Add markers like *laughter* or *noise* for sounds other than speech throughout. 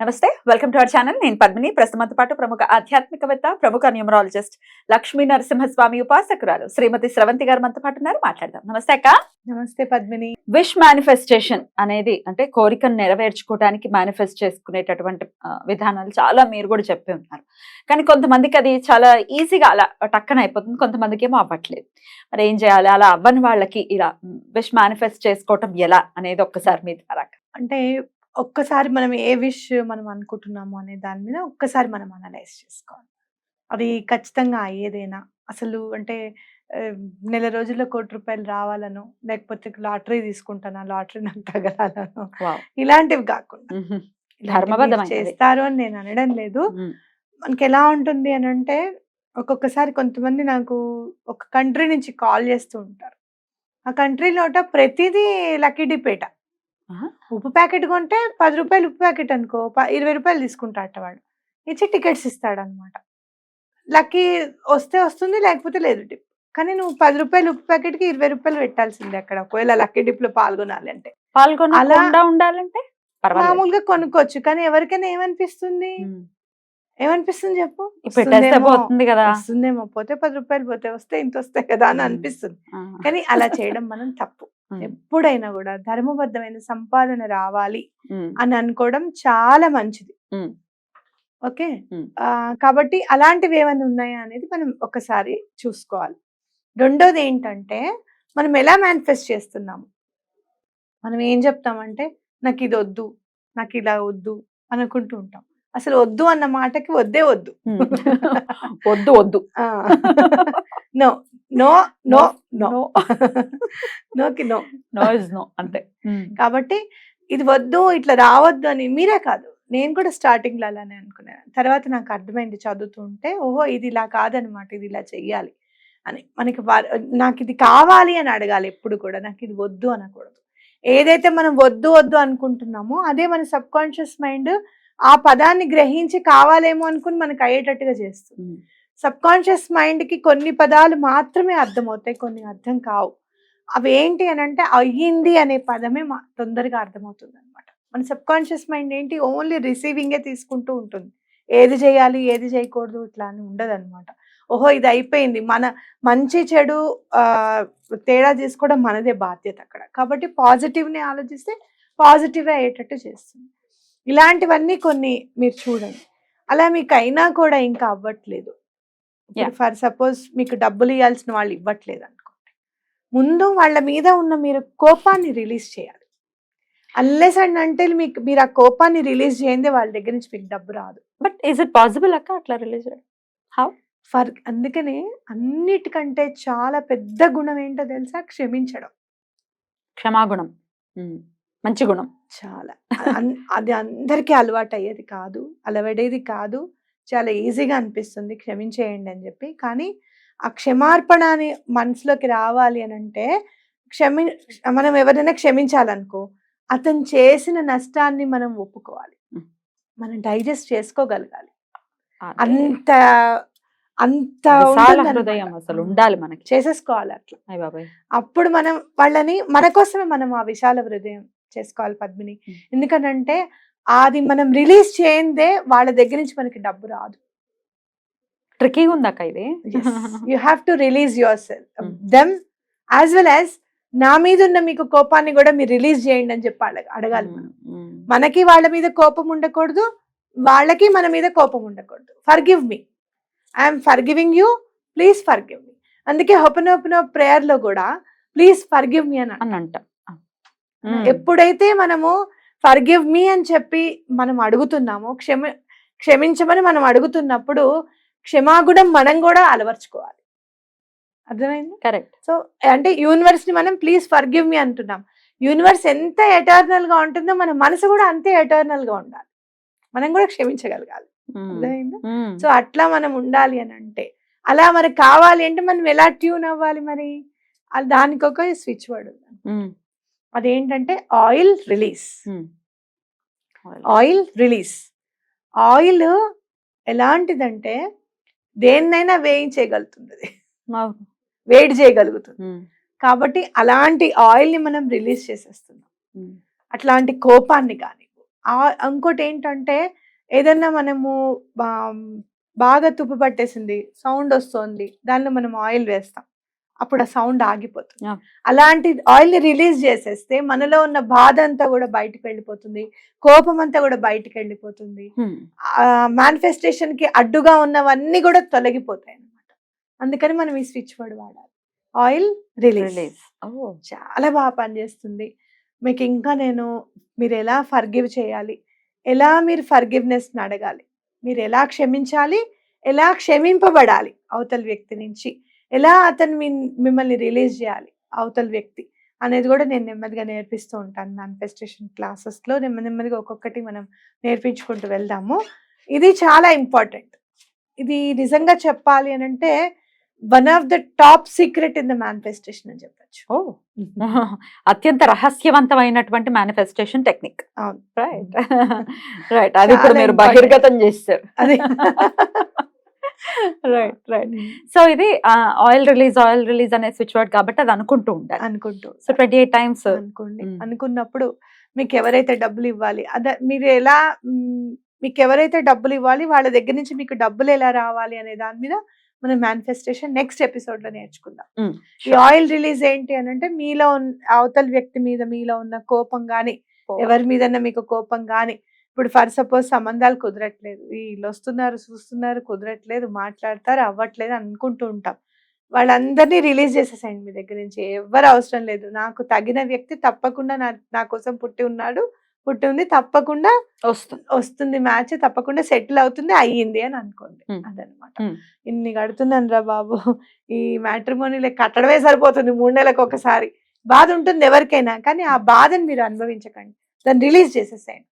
నమస్తే welcome to our channel. నేను పద్మిని. ప్రస్తుతంతో పాటు ప్రముఖ ఆధ్యాత్మికవేత్త ప్రముఖ న్యూమరాలజిస్ట్ లక్ష్మీ నరసింహస్వామి ఉపాసకురాలు శ్రీమతి స్రవంతి గారు మనతో పాటు ఉన్నారు. మాట్లాడదాం. నమస్తే అక్క. నమస్తే పద్మిని. విష్ మేనిఫెస్టేషన్ అనేది అంటే కోరికను నెరవేర్చుకోవడానికి మేనిఫెస్ట్ చేసుకునేటటువంటి విధానాలు చాలా మీరు కూడా చెప్పి ఉన్నారు. కానీ కొంతమందికి అది చాలా ఈజీగా అలా టక్కన అయిపోతుంది. కొంతమందికి ఏమో అవ్వట్లేదు. మరి ఏం చేయాలి? అలా అవ్వని వాళ్ళకి ఇలా విష్ మేనిఫెస్ట్ చేసుకోవటం ఎలా అనేది ఒక్కసారి మీ ద్వారా అంటే ఒక్కసారి మనం ఏ విష్ మనం అనుకుంటున్నాము అనే దాని మీద ఒక్కసారి మనం అనలైజ్ చేసుకోవాలి. అది ఖచ్చితంగా అయ్యేదేనా? అసలు అంటే నెల రోజుల్లో కోటి రూపాయలు రావాలను లేకపోతే లాటరీ తీసుకుంటానా? లాటరీ నాకు తగలాలను. ఇలాంటివి కాకుండా. చేస్తారు అని నేను అనడం లేదు. మనకి ఎలా ఉంటుంది అని అంటే ఒక్కొక్కసారి కొంతమంది నాకు ఒక కంట్రీ నుంచి కాల్ చేస్తూ ఉంటారు. ఆ కంట్రీలోట ప్రతిదీ లక్కీ డిపేట. ఉప్పు ప్యాకెట్ కొంటే పది రూపాయలు ఉప్పు ప్యాకెట్ అనుకో ఇరవై రూపాయలు తీసుకుంటాట వాడు. ఇచ్చి టికెట్స్ ఇస్తాడు అనమాట లక్కీ వస్తే వస్తుంది లేకపోతే లేదు టిప్ కానీ నువ్వు పది రూపాయలు ఉప్పు ప్యాకెట్కి ఇరవై రూపాయలు పెట్టాల్సిందే అక్కడ. ఒకవేళ లక్కీ డిప్లో పాల్గొనాలి అంటే. పాల్గొనకుండా ఉండాలంటే? మామూలుగా కొనుక్కోవచ్చు. కానీ ఎవరికైనా ఏమనిపిస్తుంది. ఏమనిపిస్తుంది చెప్పు? పోతుంది కదా. వస్తుందేమో. పోతే పది రూపాయలు పోతే వస్తే ఇంత వస్తాయి కదా అని. అనిపిస్తుంది. కానీ అలా చేయడం మనం తప్పు. ఎప్పుడైనా కూడా ధర్మబద్ధమైన సంపాదన రావాలి. అని అనుకోవడం చాలా మంచిది. ఓకే? కాబట్టి అలాంటివి ఏమైనా ఉన్నాయా అనేది మనం ఒకసారి చూసుకోవాలి. రెండోది ఏంటంటే మనం ఎలా మేనిఫెస్ట్ చేస్తున్నాము? మనం ఏం చెప్తామంటే నాకు ఇది వద్దు నాకు ఇలా వద్దు అనుకుంటూ ఉంటాం. అసలు వద్దు అన్న మాటకి వద్దే వద్దు. *laughs* వద్దు వద్దు. నో *laughs* నో నో నో నోకి నో. *laughs* No is no. అంతే. *laughs* కాబట్టి ఇది వద్దు ఇట్లా రావద్దు అని మీరే కాదు. నేను కూడా స్టార్టింగ్లో అలానే అనుకున్నాను. తర్వాత నాకు అర్థమైంది చదువుతుంటే ఓహో ఇది ఇలా కాదనమాట ఇది ఇలా చెయ్యాలి అని. మనకి నాకు ఇది కావాలి అని అడగాలి ఎప్పుడు కూడా. నాకు ఇది వద్దు అనకూడదు. ఏదైతే మనం వద్దు వద్దు అనుకుంటున్నామో అదే మన సబ్ కాన్షియస్ మైండ్ ఆ పదాన్ని గ్రహించి కావాలేమో అనుకుని మనకు అయ్యేటట్టుగా చేస్తుంది. సబ్ కాన్షియస్ మైండ్కి కొన్ని పదాలు మాత్రమే అర్థమవుతాయి కొన్ని అర్థం కావు. అవి ఏంటి అని అంటే అయ్యింది అనే పదమే మా తొందరగా అర్థమవుతుంది అనమాట మన సబ్ కాన్షియస్ మైండ్ ఏంటి? ఓన్లీ రిసీవింగే తీసుకుంటూ ఉంటుంది. ఏది చేయాలి ఏది చేయకూడదు ఇట్లా అని ఉండదు అనమాట ఓహో ఇది అయిపోయింది. మన మంచి చెడు తేడా తీసుకోవడం మనదే బాధ్యత అక్కడ. కాబట్టి పాజిటివ్ని ఆలోచిస్తే పాజిటివ్ అయ్యేటట్టు చేస్తుంది. ఇలాంటివన్నీ కొన్ని మీరు చూడండి. అలా మీకు అయినా కూడా ఇంకా అవ్వట్లేదు. Yeah. ఫర్ సపోజ్ మీకు డబ్బులు ఇవ్వాల్సిన వాళ్ళు ఇవ్వట్లేదు అనుకోండి. ముందు వాళ్ళ మీద ఉన్న మీరు కోపాన్ని రిలీజ్ చేయాలి. అల్లెస్ అండ్ అంటే మీకు మీరు ఆ కోపాన్ని రిలీజ్ చేయందే వాళ్ళ దగ్గర నుంచి మీకు డబ్బు రాదు. బట్ ఈస్ ఇట్ పాసిబుల్ అక్క అట్లా రిలీజ్ ఫర్ అందుకనే అన్నిటికంటే చాలా పెద్ద గుణం ఏంటో తెలుసా? క్షమించడం. క్షమాగుణం. మంచి గుణం. చాలా. అది అందరికీ అలవాటు అయ్యేది కాదు అలవడేది కాదు. చాలా ఈజీగా అనిపిస్తుంది క్షమించేయండి అని చెప్పి కానీ ఆ క్షమార్పణ అని మనసులోకి రావాలి అని అంటే క్షమి మనం ఎవరైనా క్షమించాలనుకో అతను చేసిన నష్టాన్ని మనం ఒప్పుకోవాలి. మనం డైజెస్ట్ చేసుకోగలగాలి. అంత అంత. హృదయం అసలు ఉండాలి మనకి చేసేసుకోవాలి అట్లా అప్పుడు మనం వాళ్ళని మన కోసమే మనం ఆ విశాల హృదయం చేసుకోవాలి పద్మిని. ఎందుకనంటే అది మనం రిలీజ్ చేయందే వాళ్ళ దగ్గర నుంచి మనకి డబ్బు రాదు. ట్రికీగా ఉంది అక్క ఇది? You have to release yourself. Them as well as నా మీద ఉన్న మీకు కోపాన్ని కూడా మీరు రిలీజ్ చేయండి అని చెప్పి అడగ అడగాలి మనం. మ్మ్. మనకి వాళ్ళ మీద కోపం ఉండకూడదు వాళ్ళకి మన మీద కోపం ఉండకూడదు. Forgive me I'm forgiving you please forgive me అందుకే హొపనోపనో ప్రేయర్లో కూడా ప్లీజ్ ఫర్ గివ్ మీ అని అని అంట. ఎప్పుడైతే మనము ఫర్గివ్ మీ అని చెప్పి మనం అడుగుతున్నామో. క్షమ క్షమించమని మనం అడుగుతున్నప్పుడు క్షమాగుణం మనం కూడా అలవర్చుకోవాలి. అర్థమైంది? కరెక్ట్. సో అంటే యూనివర్స్ని మనం ప్లీజ్ ఫర్గివ్ మీ అంటున్నాం. యూనివర్స్ ఎంత ఎటర్నల్గా ఉంటుందో మన మనసు కూడా అంతే ఎటర్నల్గా ఉండాలి. మనం కూడా క్షమించగలగాలి. అర్థమైందా? సో అట్లా మనం ఉండాలి అని అంటే అలా మనకు కావాలి అంటే మనం ఎలా ట్యూన్ అవ్వాలి మరి? అది దానికి ఒక స్విచ్ వర్డ్ ఉంది అదేంటంటే oil release. Oil release oil ఎలాంటిదంటే దేన్నైనా వేయించేయగలుగుతుంది. వేడి చేయగలుగుతుంది. కాబట్టి అలాంటి ఆయిల్ని మనం రిలీజ్ చేసేస్తున్నాం. అట్లాంటి కోపాన్ని కానీ ఆ- ఇంకోటి ఏంటంటే ఏదన్నా మనము బాగా తుప్పు పట్టేసింది సౌండ్ వస్తుంది దానిలో మనం ఆయిల్ వేస్తాం అప్పుడు ఆ సౌండ్ ఆగిపోతుంది. అలాంటి ఆయిల్ని రిలీజ్ చేసేస్తే మనలో ఉన్న బాధ అంతా కూడా బయటకు వెళ్ళిపోతుంది. కోపం అంతా కూడా బయటకు వెళ్ళిపోతుంది. మేనిఫెస్టేషన్కి అడ్డుగా ఉన్నవన్నీ కూడా తొలగిపోతాయి అన్నమాట. అందుకని మనం ఈ స్విచ్ వర్డ్ వాడాలి. ఆయిల్ రిలీజ్ చాలా బాగా పనిచేస్తుంది. మీకు ఇంకా నేను మీరు ఎలా ఫర్గివ్ చేయాలి? ఎలా మీరు ఫర్గివ్నెస్ అడగాలి? మీరు ఎలా క్షమించాలి? ఎలా క్షమింపబడాలి? అవతల వ్యక్తి నుంచి. ఎలా అతను మీ- మిమ్మల్ని రిలీజ్ చేయాలి అవతల వ్యక్తి అనేది కూడా నేను నెమ్మదిగా నేర్పిస్తూ ఉంటాను మేనిఫెస్టేషన్ క్లాసెస్లో నెమ్మది నెమ్మదిగా ఒక్కొక్కటి మనం నేర్పించుకుంటూ వెళ్దాము. ఇది చాలా ఇంపార్టెంట్ ఇది నిజంగా చెప్పాలి అని అంటే one of the top secret in the manifestation అని చెప్పచ్చు. ఓ! *laughs* అత్యంత రహస్యవంతమైనటువంటి మేనిఫెస్టేషన్ టెక్నిక్ అవును. రైట్ రైట్ *laughs* అది ఇప్పుడు మీరు. బహిర్గతం చేస్తారు అదే. *laughs* రైట్ రైట్ సో ఇది ఆయిల్ రిలీజ్ ఆయిల్ రిలీజ్ అనే స్విచ్ వర్డ్ కాబట్టి అది అనుకుంటూ ఉండాలి అనుకుంటూ సో ట్వంటీ ఎయిట్ టైమ్స్ అనుకోండి. మ్మ్. అనుకున్నప్పుడు మీకు ఎవరైతే డబ్బులు ఇవ్వాలి అదే మీరు ఎలా మీకు ఎవరైతే డబ్బులు ఇవ్వాలి వాళ్ళ దగ్గర నుంచి మీకు డబ్బులు ఎలా రావాలి అనే దాని మీద మనం మేనిఫెస్టేషన్ నెక్స్ట్ ఎపిసోడ్లో నేర్చుకుందాం. ఈ ఆయిల్ రిలీజ్ ఏంటి అని అంటే మీలో ఉన్న అవతల వ్యక్తి మీద మీలో ఉన్న కోపం గాని ఎవరి మీదన్నా మీకు కోపం గాని ఇప్పుడు ఫర్ సపోజ్ సంబంధాలు కుదరట్లేదు. వీళ్ళు వస్తున్నారు చూస్తున్నారు కుదరట్లేదు మాట్లాడతారు అవ్వట్లేదు అనుకుంటూ ఉంటాం. వాళ్ళందరినీ రిలీజ్ చేసేసేయండి మీ దగ్గర నుంచి. ఎవరు అవసరం లేదు. నాకు తగిన వ్యక్తి తప్పకుండా నా నా కోసం పుట్టి ఉన్నాడు. పుట్టి ఉంది తప్పకుండా వస్తుంది. వస్తుంది మ్యాచ్ తప్పకుండా సెటిల్ అవుతుంది అయ్యింది అని అనుకోండి. అదనమాట. ఇన్ని కడుతున్నాను రా బాబు. ఈ మ్యాట్రిమోనీలో కట్టడమే సరిపోతుంది మూడు నెలలకు ఒకసారి బాధ ఉంటుంది ఎవరికైనా కానీ ఆ బాధను మీరు అనుభవించకండి. దాన్ని రిలీజ్ చేసేసేయండి.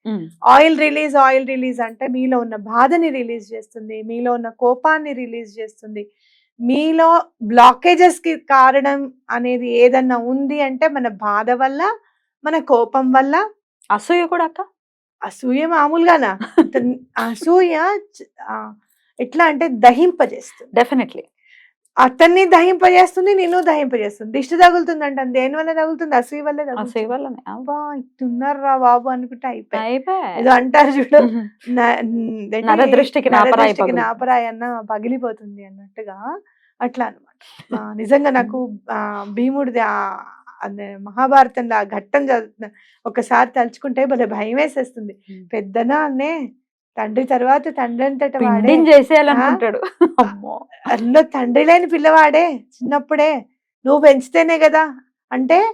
ఆయిల్ రిలీజ్ ఆయిల్ రిలీజ్ అంటే మీలో ఉన్న బాధని రిలీజ్ చేస్తుంది మీలో ఉన్న కోపాన్ని రిలీజ్ చేస్తుంది. మీలో బ్లాకేజెస్కి కారణం అనేది ఏదన్నా ఉంది అంటే మన బాధ వల్ల మన కోపం వల్ల? అసూయ కూడా అక్క? అసూయ మామూలుగానా? *laughs* అసూయ ఎట్లా అంటే దహింపజేస్తుంది. డెఫినెట్లీ అతన్ని దహింపజేస్తుంది నిన్ను దహింపజేస్తుంది. దిష్టి తగులుతుంది అంటే దేని వల్ల తగులుతుంది? అసూయ వల్ల తగులుతుంది. వల్లనే. అబ్బా ఇట్టున్నారా బాబు అనుకుంటే అయిపోయి. అంటారు చూడు? నరదృష్టికి నాపరాయి అన్న పగిలిపోతుంది అన్నట్టుగా అట్లా అనమాట నిజంగా నాకు ఆ, భీముడిది మహాభారతంలో ఆ ఘట్టం చదువుతున్నా ఒకసారి తలుచుకుంటే భలే భయం వేసేస్తుంది. పెద్దనా అన్నే తండ్రి తర్వాత తండ్రి అంతట వాడే. చేసేయాలనుకుంటాడు. అందులో తండ్రి లేని పిల్లవాడే చిన్నప్పుడే. నువ్వు పెంచితేనే కదా. అంటే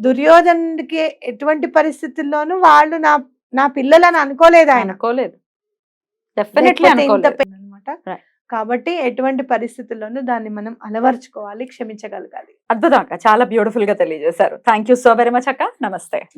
దుర్యోధనుడికి ఎటువంటి పరిస్థితుల్లోనూ వాళ్ళు నా నా పిల్లలని అనుకోలేదు ఆయన. అనుకోలేదు. Right. కాబట్టి ఎటువంటి పరిస్థితుల్లోనూ దాన్ని మనం అలవర్చుకోవాలి క్షమించగలగాలి. అద్భుతం అక్క. చాలా బ్యూటిఫుల్గా తెలియజేశారు. Thank you so very much అక్క. నమస్తే.